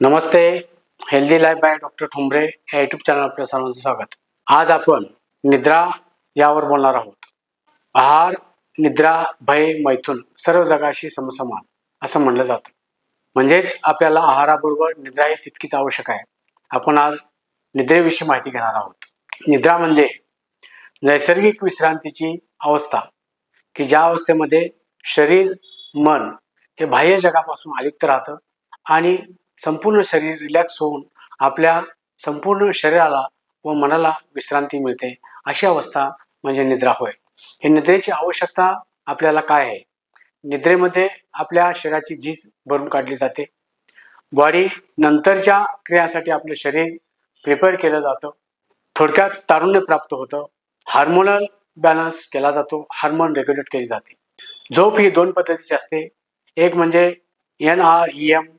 Namaste healthy life by doctor Thombare या YouTube channel आपल्या सर्वांचं स्वागत. आज आपण निद्रा यावर बोलणार आहोत. आहार निद्रा भय मैथून सर्व जगाशी समसमान असं म्हणलं जातं. म्हणजेच आपल्याला आहाराबरोबर निद्राही तितकीच आवश्यक आहे. आपण आज निद्रेविषयी माहिती घेणार आहोत. निद्रा म्हणजे नैसर्गिक विश्रांतीची अवस्था की ज्या अवस्थेमध्ये शरीर मन हे बाह्य जगापासून अलिप्त राहतं आणि संपूर्ण शरीर रिलॅक्स होऊन आपल्या संपूर्ण शरीराला व मनाला विश्रांती मिळते. अशी अवस्था म्हणजे निद्रा होय. हे निद्रेची आवश्यकता आपल्याला काय आहे? निद्रेमध्ये आपल्या शरीराची झीज भरून काढली जाते. बॉडी नंतरच्या क्रियासाठी आपलं शरीर प्रिपेअर केलं जातं. थोडक्यात तारुण्य प्राप्त होतं. हार्मोनल बॅलन्स केला जातो. हार्मोन रेग्युलेट केली जाते. झोप ही दोन पद्धतीची असते. एक म्हणजे एन आर ई एम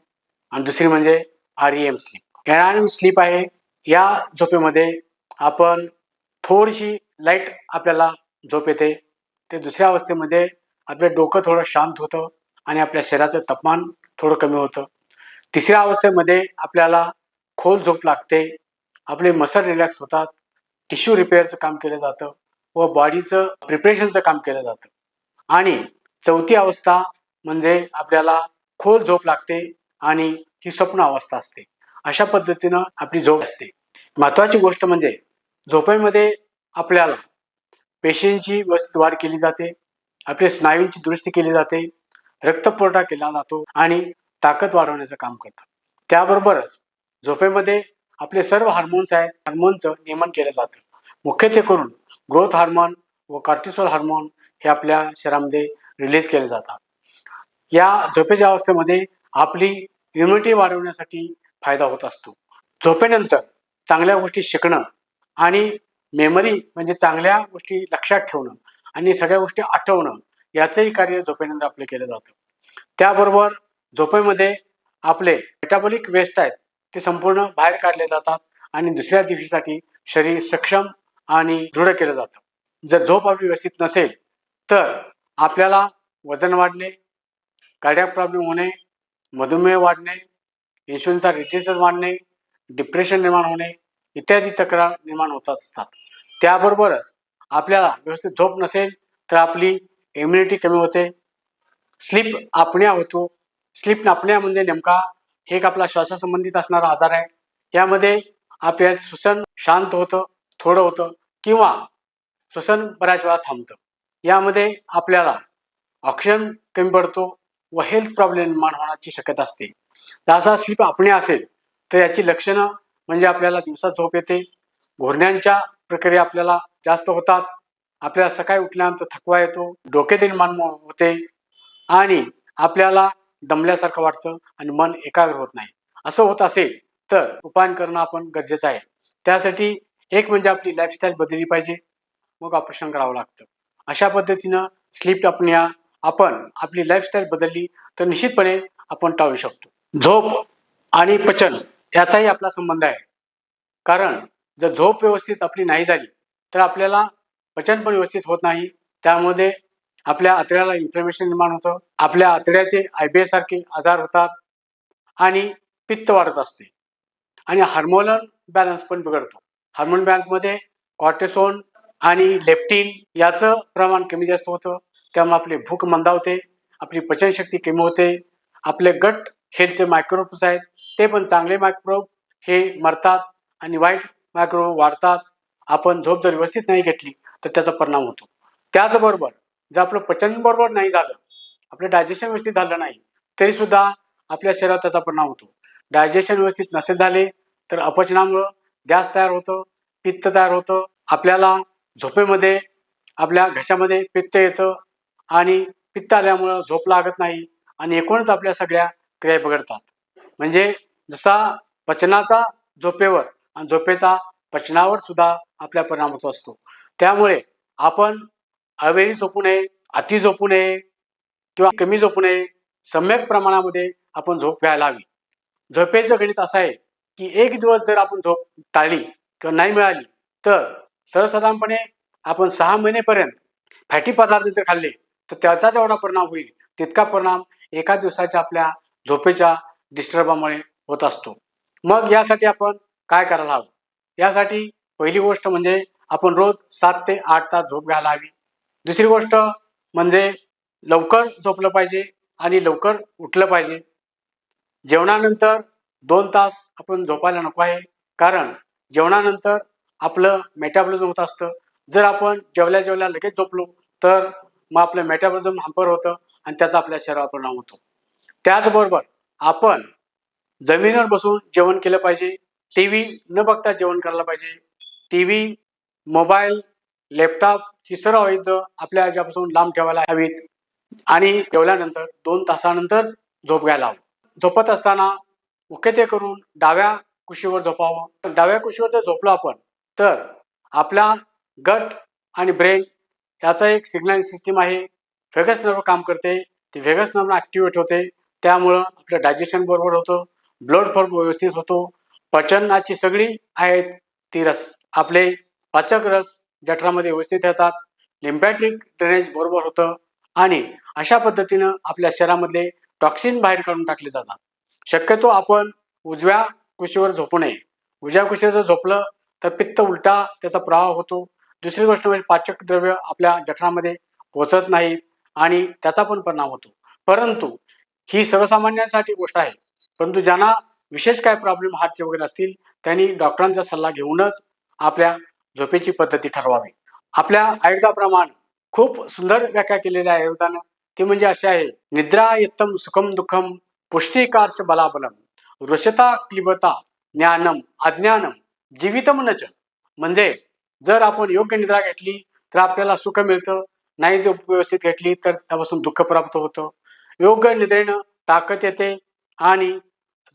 आणि दुसरी म्हणजे R M sleep M sleep आहे या झोपेमध्ये आपण थोडीशी लाइट आपल्याला झोप येते. ते दुसऱ्या अवस्थेमध्ये आपलं डोकं थोडं शांत होतं आणि आपल्या शरीराचं तापमान थोडं कमी होतं. तिसऱ्या अवस्थेमध्ये आपल्याला खोल झोप लागते आपले मसल रिलॅक्स होतात टिश्यू रिपेअरचं काम केलं जातं व बॉडीचं प्रिपरेशनचं काम केलं जातं. आणि चौथी अवस्था म्हणजे आपल्याला खोल झोप लागते आणि ही स्वप्न अवस्था असते. अशा पद्धतीनं आपली झोप असते. महत्वाची गोष्ट म्हणजे झोपेमध्ये आपल्याला पेशींची व्यवस्थित वाढ केली जाते आपल्या स्नायूंची दुरुस्ती केली जाते रक्तपुरवठा केला जातो आणि ताकद वाढवण्याचं काम करतात त्याबरोबरच झोपेमध्ये आपले सर्व हार्मोन्स आहेत हार्मोनचं नियमन केलं जातं. मुख्यत्वे करून ग्रोथ हार्मोन व कार्टिसोल हार्मोन हे आपल्या शरीरामध्ये रिलीज केले जातात. या झोपेच्या अवस्थेमध्ये आपली इम्युनिटी वाढवण्यासाठी फायदा होत असतो. झोपेनंतर चांगल्या गोष्टी शिकणं आणि मेमरी म्हणजे चांगल्या गोष्टी लक्षात ठेवणं आणि सगळ्या गोष्टी आठवणं याचंही कार्य झोपेनंतर आपलं केलं जातं. त्याबरोबर झोपेमध्ये आपले मेटाबॉलिक वेस्ट आहेत ते संपूर्ण बाहेर काढले जातात आणि दुसऱ्या दिवशीसाठी शरीर सक्षम आणि दृढ केलं जातं. जर झोप आपली व्यवस्थित नसेल तर आपल्याला वजन वाढणे कार्डियाक प्रॉब्लेम होणे मधुमेह वाढणे इन्शुलिनचा रेजिस्टन्स वाढणे डिप्रेशन निर्माण होणे इत्यादी तक्रार निर्माण होतात असतात. त्याबरोबरच आपल्याला व्यवस्थित झोप नसेल तर आपली इम्युनिटी कमी होते. स्लीप आपण्या होतो. स्लीप नापण्या म्हणजे नेमका हे एक आपला श्वासासंबंधित असणारा आजार आहे. यामध्ये आपल्या श्वसन शांत होतं थोडं होतं किंवा श्वसन बऱ्याच वेळा थांबतं. यामध्ये आपल्याला ऑक्सिजन कमी पडतो व हेल्थ प्रॉब्लेम निर्माण होण्याची शक्यता असते. जसा स्लीप आपणे असेल तर याची लक्षणं म्हणजे आपल्याला दिवसा झोप येते. घोरण्यांच्या प्रक्रिया आपल्याला जास्त होतात. आपल्याला सकाळी उठल्यानंतर थकवा येतो डोके निर्माण हो-, होते. आणि आपल्याला दमल्यासारखं वाटतं आणि मन एकाग्र होत नाही. असं होत असेल तर उपायन करणं आपण गरजेचं आहे. त्यासाठी एक म्हणजे आपली लाईफस्टाईल बदलली पाहिजे. मग ऑपरेशन करावं लागतं. अशा पद्धतीनं स्लीप अपनिया आपण आपली लाईफस्टाईल बदलली तर निश्चितपणे आपण टाळू शकतो. झोप आणि पचन याचाही आपला संबंध आहे. कारण जर झोप व्यवस्थित आपली नाही झाली तर आपल्याला पचन पण व्यवस्थित होत नाही. त्यामध्ये आपल्या आतड्याला इन्फ्लेमेशन निर्माण होतं. आपल्या आतड्याचे आयबीए सारखे आजार होतात आणि पित्त वाढत असते. आणि हार्मोनल बॅलन्स पण बिघडतो. हार्मोन बॅलन्समध्ये कॉर्टेसोन आणि लेप्टिन याचं प्रमाण कमी जास्त होतं. त्यामुळे आपली भूक मंदावते आपली पचनशक्ती कमी होते आपले गट हेल्थचे मायक्रोब्स आहेत ते पण चांगले मायक्रोब हे मरतात आणि वाईट मायक्रोब वाढतात. आपण झोप जर व्यवस्थित नाही घेतली तर त्याचा परिणाम होतो. त्याचबरोबर जर आपलं पचन बरोबर नाही झालं आपलं डायजेशन व्यवस्थित झालं नाही तरी सुद्धा आपल्या शरीरात त्याचा परिणाम होतो. डायजेशन व्यवस्थित नसेल झाले तर अपचनामुळं गॅस तयार होतं पित्त तयार होतं आपल्याला झोपेमध्ये आपल्या घशामध्ये पित्त येतं आणि पित्त आल्यामुळं झोप लागत नाही आणि एकूणच आपल्या सगळ्या क्रिया बिघडतात. म्हणजे जसा पचनाचा झोपेवर आणि झोपेचा पचनावर सुद्धा आपल्या परिणाम होत असतो. त्यामुळे आपण अवेळी झोपू नये अति झोपू नये किंवा कमी झोपू नये सम्यक प्रमाणामध्ये आपण झोप घ्यायला हवी. झोपेचं गणित असं आहे की एक दिवस जर आपण झोप टाळली किंवा नाही मिळाली तर सर्वसाधारणपणे आपण सहा महिनेपर्यंत फॅटी पदार्थ जर खाल्ले तर त्याचा जेवढा परिणाम होईल तितका परिणाम एका दिवसाच्या आपल्या झोपेच्या डिस्टर्बामुळे होत असतो. मग यासाठी आपण काय करायला हवं? यासाठी पहिली गोष्ट म्हणजे आपण रोज सात ते आठ तास झोप घ्यायला हवी. दुसरी गोष्ट म्हणजे लवकर झोपलं पाहिजे आणि लवकर उठलं पाहिजे. जेवणानंतर दोन तास आपण झोपायला नको आहे कारण जेवणानंतर आपलं मेटाबॉलिझम होत असतं. जर आपण जेवल्या जेवल्या लगेच झोपलो तर मग आपलं मेटाबॉलिझम हंपर होतं आणि त्याचा आपल्या शरीरावर परिणाम होतो. त्याचबरोबर आपण जमिनीवर बसून जेवण केलं पाहिजे टी व्ही न बघता जेवण करायला पाहिजे. टी व्ही मोबाईल लॅपटॉप ही सर्व अवैध आपल्या याच्यापासून लांब ठेवायला हवीत आणि जेवल्यानंतर दोन तासानंतर झोप घ्यायला हवं. झोपत असताना मुख्यत्वे करून डाव्या कुशीवर झोपावं. डाव्या कुशीवर जर झोपलो आपण तर आपला गट आणि ब्रेन याचा एक सिग्नल सिस्टीम आहे. व्हेगस नर्व काम करते. ती व्हेगस नर्व ॲक्टिवेट होते. त्यामुळं आपलं डायजेशन बरोबर होतं. ब्लड फ्लो व्यवस्थित होतो. पचनाची सगळी आहेत ती रस. आपले पाचक रस जठरामध्ये व्यवस्थित येतात. लिम्पॅट्रिक ड्रेनेज बरोबर होतं. आणि अशा पद्धतीनं आपल्या शरीरामधले टॉक्सिन बाहेर काढून टाकले जातात. शक्यतो आपण उजव्या कुशीवर झोपू नये. उजव्या कुशीवर जर झोपलं तर पित्त उलटा त्याचा प्रवाह होतो. दुसरी गोष्ट म्हणजे पाचक द्रव्य आपल्या जठरामध्ये पोचत नाहीत आणि त्याचा पण परिणाम होतो. परंतु ही सर्वसामान्यांसाठी गोष्ट आहे. परंतु ज्यांना विशेष काय प्रॉब्लेम हार्टचे वगैरे असतील त्यांनी डॉक्टरांचा सल्ला घेऊनच आपल्या झोपेची पद्धती ठरवावी. आपल्या आयुर्वेदाप्रमाणे खूप सुंदर व्याख्या केलेल्या आयुर्वेदानं. ती म्हणजे अशी आहे निद्रा यत्तम सुखम दुःखम पुष्टिकार्श बलाबलम वृषता क्लिबता ज्ञानम अज्ञानम जीवितम नच म्हणजे जर आपण योग्य निद्रा घेतली तर आपल्याला सुख मिळतं. नाही जर व्यवस्थित घेतली तर त्यापासून दुःख प्राप्त होतं. योग्य निद्रेनं ताकद येते आणि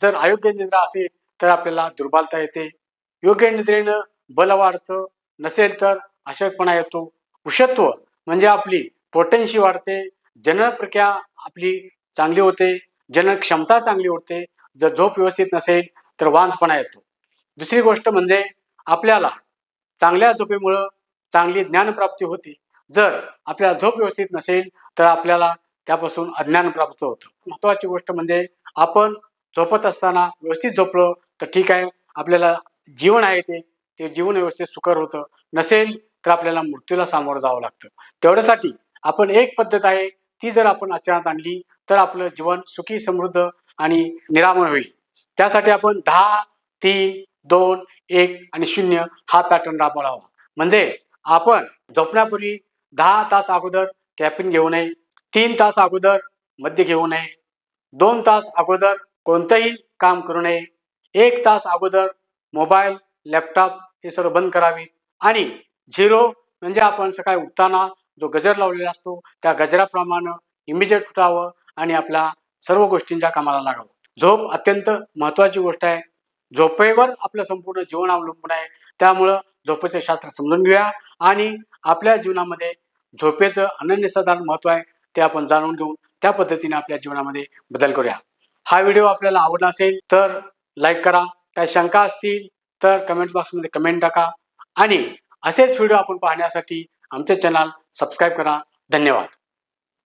जर अयोग्य निद्रा असेल तर आपल्याला दुर्बलता येते. योग्य निद्रेनं बल वाढतं नसेल तर अशक्तपणा येतो. उषत्व म्हणजे आपली पोटेन्शी वाढते. जनन प्रक्रिया आपली चांगली होते. जनन क्षमता चांगली होते. जर झोप व्यवस्थित नसेल तर वांजपणा येतो. दुसरी गोष्ट म्हणजे आपल्याला चांगल्या झोपेमुळं चांगली ज्ञानप्राप्ती होते. जर आपल्याला झोप व्यवस्थित नसेल तर आपल्याला त्यापासून अज्ञान प्राप्त होतं. महत्वाची गोष्ट म्हणजे आपण झोपत असताना व्यवस्थित झोपलो तर ठीक आहे. आपल्याला जीवन आहे ते. ते जीवन व्यवस्थित सुकर होतं. नसेल तर आपल्याला मृत्यूला सामोरं जावं लागतं. तेवढ्यासाठी आपण एक पद्धत आहे. ती जर आपण आचरणात आणली तर आपलं जीवन सुखी समृद्ध आणि निरामय होईल. त्यासाठी आपण दहा तीन दोन एक आणि शून्य हा पॅटर्न राबवावा म्हणजे आपण झोपण्यापूर्वी दहा तास अगोदर कॅफिन घेऊ नये तीन तास अगोदर मद्य घेऊ नये दोन तास अगोदर कोणतंही काम करू नये एक तास अगोदर मोबाईल लॅपटॉप हे सर्व बंद करावी आणि झिरो म्हणजे आपण सकाळी उठताना जो गजर लावलेला असतो त्या गजराप्रमाणे इमिजिएट उठावं आणि आपल्या सर्व गोष्टींच्या कामाला लागावं. झोप अत्यंत महत्वाची गोष्ट आहे. झोपेवर आपलं संपूर्ण जीवन अवलंबून आहे. त्यामुळं झोपेचे शास्त्र समजून घेऊया. आणि आपल्या जीवनामध्ये झोपेचं अनन्यसाधारण महत्त्व आहे ते आपण जाणून घेऊन त्या पद्धतीने आपल्या जीवनामध्ये बदल करूया. हा व्हिडिओ आपल्याला आवडला असेल तर लाईक करा. काही शंका असतील तर कमेंट बॉक्समध्ये कमेंट टाका. आणि असेच व्हिडिओ आपण पाहण्यासाठी आमचे चॅनल सबस्क्राईब करा. धन्यवाद.